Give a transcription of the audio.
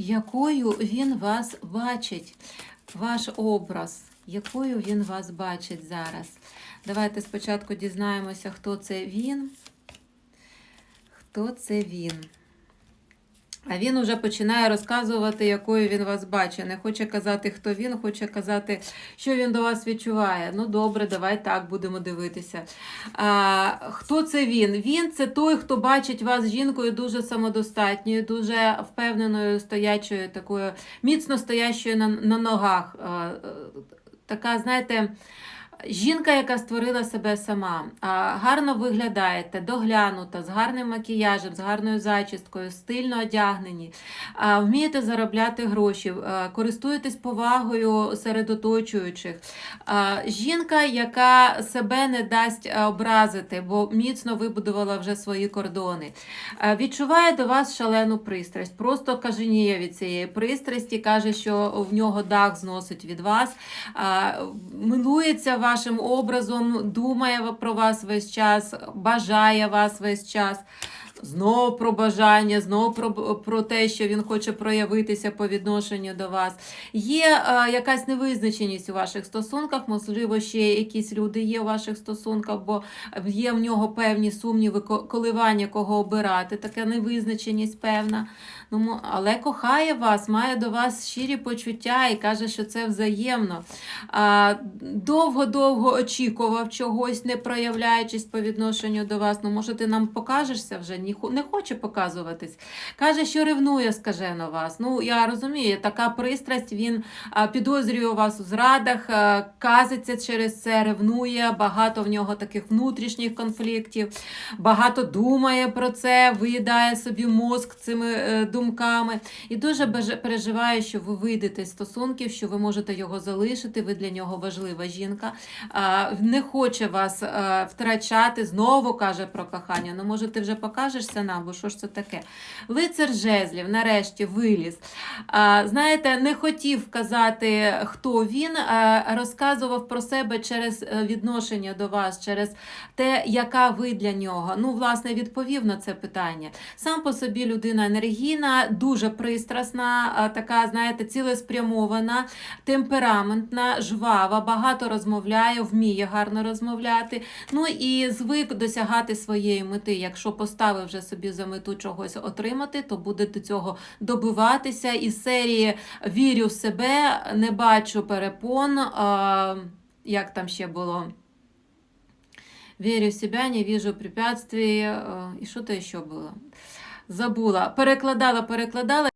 якою він вас бачить, ваш образ, якою він вас бачить зараз. Давайте спочатку дізнаємося, хто це він. Хто це він? А він уже починає розказувати, якою він вас бачить. Не хоче казати, хто він, хоче казати, що він до вас відчуває. Ну, добре, давай так будемо дивитися. А, хто це він? Він це той, хто бачить вас жінкою дуже самодостатньою, дуже впевненою, стоячою, такою міцно стоящою на, на ногах. А, е, така, знаєте. Жінка, яка створила себе сама, гарно виглядаєте, доглянута, з гарним макіяжем, з гарною зачісткою, стильно одягнені, вмієте заробляти гроші, користуєтесь повагою серед оточуючих. Жінка, яка себе не дасть образити, бо міцно вибудувала вже свої кордони. Відчуває до вас шалену пристрасть, просто каженіє від цієї пристрасті, каже, що в нього дах зносить від вас, милується вашим образом, думає про вас весь час, бажає вас весь час. Знову про бажання, знову про, про те, що він хоче проявитися по відношенню до вас. Є е, якась невизначеність у ваших стосунках, можливо, ще якісь люди є у ваших стосунках, бо є в нього певні сумніви, коливання, кого обирати, така невизначеність певна. Ну, але кохає вас, має до вас щирі почуття і каже, що це взаємно. Довго-довго очікував чогось, не проявляючись по відношенню до вас. Ну, може, ти нам покажешся вже? Хо- не хоче показуватись. Каже, що ревнує скажено вас. Ну, я розумію, така пристрасть, він підозрює вас у зрадах, казиться через це, ревнує, багато в нього таких внутрішніх конфліктів, багато думає про це, виїдає собі мозк цими е, думками. І дуже переживає, що ви вийдете з стосунків, що ви можете його залишити, ви для нього важлива жінка. Не хоче вас втрачати, знову каже про кохання. Ну, може, ти вже покажешся нам, бо що ж це таке? Лицар жезлів, нарешті, виліз. А, Знаєте, не хотів казати, хто він, а розказував про себе через е, відношення до вас, через те, яка ви для нього. Ну, власне, відповів на це питання. Сам по собі людина енергійна, дуже пристрасна, така, знаєте, цілеспрямована, темпераментна, жвава, багато розмовляє, вміє гарно розмовляти. Ну і звик досягати своєї мети. Якщо поставив вже собі за мету чогось отримати, то буде до цього добиватися. Із серії Вірю в себе, не бачу перепон. А, як там ще було? Вірю в себе, не вижу препятствий. І що то ще було? Забула. Перекладала, перекладала.